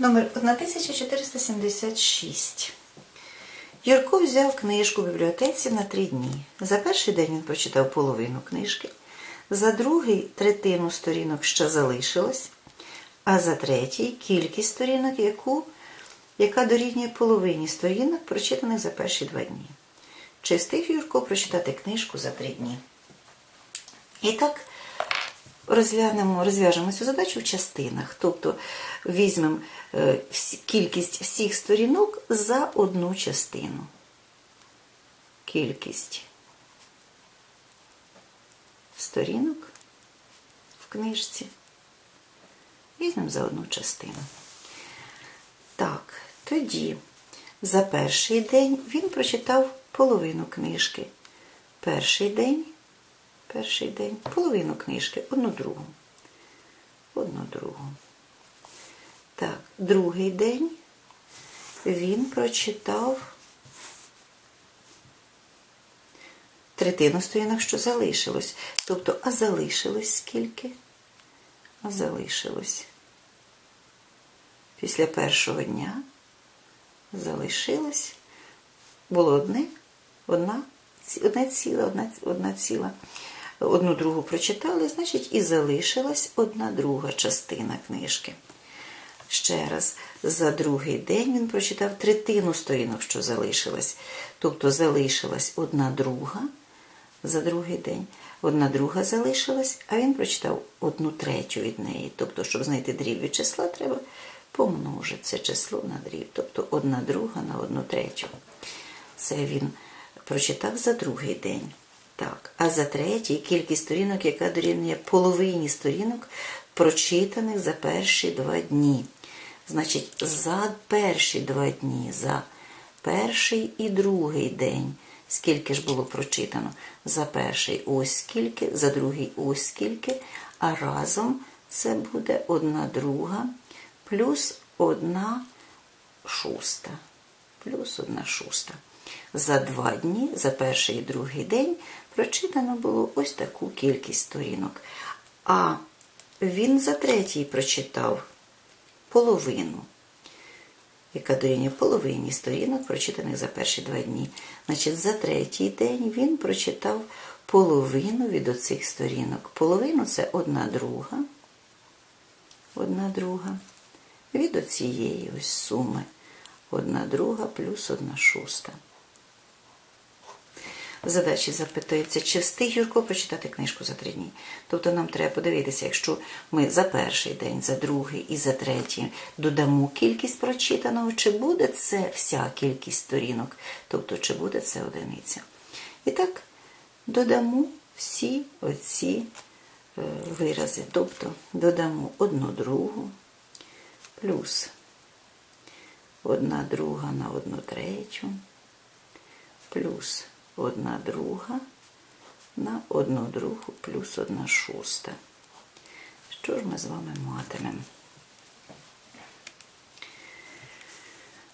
Номер 1476. Юрко взяв книжку в бібліотеці на три дні. За перший день він прочитав половину книжки, за другий третину сторінок, що залишилось, а за третій кількість сторінок, яку, яка дорівнює половині сторінок, прочитаних за перші два дні. Чи встиг Юрко прочитати книжку за три дні? І так, розглянемо, розв'яжемо цю задачу в частинах. Тобто візьмемо е, кількість всіх сторінок за одну частину. Кількість сторінок в книжці. Візьмемо за одну частину. Так, тоді за перший день він прочитав половину книжки. Перший день перший день, половину книжки, одну другу. Одну другу. Так, другий день він прочитав третину сторінок, що залишилось. Тобто, а залишилось скільки? А залишилось. Після першого дня залишилось. Було одне, одна, ці- одне ціле, одна, одна ціла. Одну другу прочитали, значить, і залишилась одна друга частина книжки. Ще раз, за другий день він прочитав третину сторінок, що залишилась. Тобто залишилась одна друга за другий день, одна друга залишилась, а він прочитав одну третю від неї. Тобто, щоб знайти дріб від числа, треба помножити це число на дріб. Тобто одна друга на одну третю. Це він прочитав за другий день. Так, а за третій кількість сторінок, яка дорівнює половині сторінок, прочитаних за перші два дні. Значить, за перші два дні, за перший і другий день, скільки ж було прочитано? За перший ось скільки, за другий ось скільки, а разом це буде одна друга плюс одна шуста. Плюс одна шуста. За два дні, за перший і другий день, прочитано було ось таку кількість сторінок. А він за третій прочитав половину, яка дорівнює половині сторінок, прочитаних за перші два дні. Значить, за третій день він прочитав половину від оцих сторінок. Половину це одна друга. Одна друга. Від оцієї ось суми. Одна друга плюс одна шуста. Задачі запитується, чи встиг Юрко прочитати книжку за три дні. Тобто нам треба подивитися, якщо ми за перший день, за другий і за третій додамо кількість прочитаного, чи буде це вся кількість сторінок, тобто чи буде це одиниця. І так, додамо всі оці е, вирази. Тобто додамо одну другу плюс одна друга на одну третю, плюс одна друга на одну другу плюс одна шоста. Що ж ми з вами матимемо?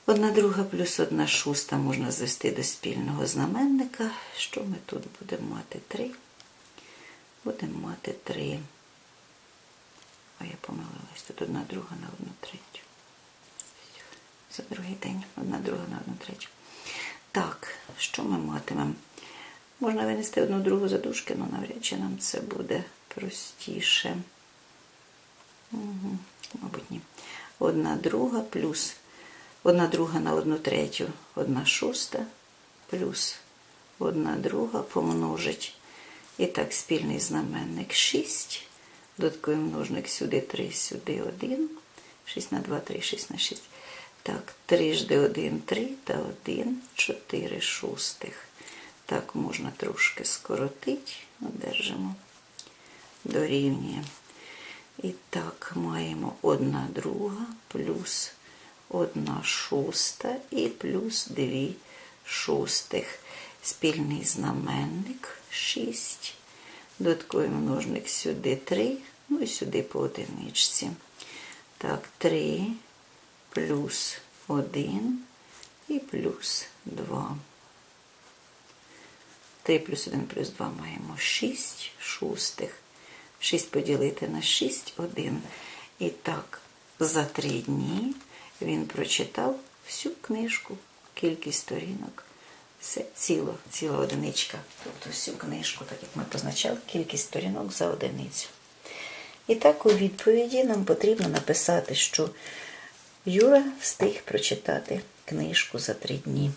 Одна друга плюс одна шоста можна звести до спільного знаменника. Що ми тут будемо мати? Три. Будемо мати три. А я помилилась. Тут одна друга на одну третю. За другий день. Одна друга на одну третю. Так, що ми матимемо? Можна винести одну другу задушки, але навряд чи нам це буде простіше. Угу, мабуть, ні. Одна друга плюс одна друга на одну третю, одна шоста, плюс одна друга помножить. І так, спільний знаменник 6. Додатковий множник сюди 3, сюди 1. 6 на 2, 3, 6 на 6. Так, 3 жди 1, 3 та 1, 4 шостих. Так, можна трошки скоротити. Одержимо. Дорівнює. І так, маємо 1 друга плюс 1 шоста і плюс 2 шостих. Спільний знаменник 6. Додатковий множник сюди 3, ну і сюди по одиничці. Так, 3 плюс 1 і плюс 2. 3 плюс 1 плюс 2 маємо 6 шостих. 6 поділити на 6 1. І так, за 3 дні він прочитав всю книжку, кількість сторінок. Все ціло, ціла одиничка. Тобто всю книжку, так як ми позначали, кількість сторінок за одиницю. І так у відповіді нам потрібно написати, що Юра встиг прочитати книжку за три дні.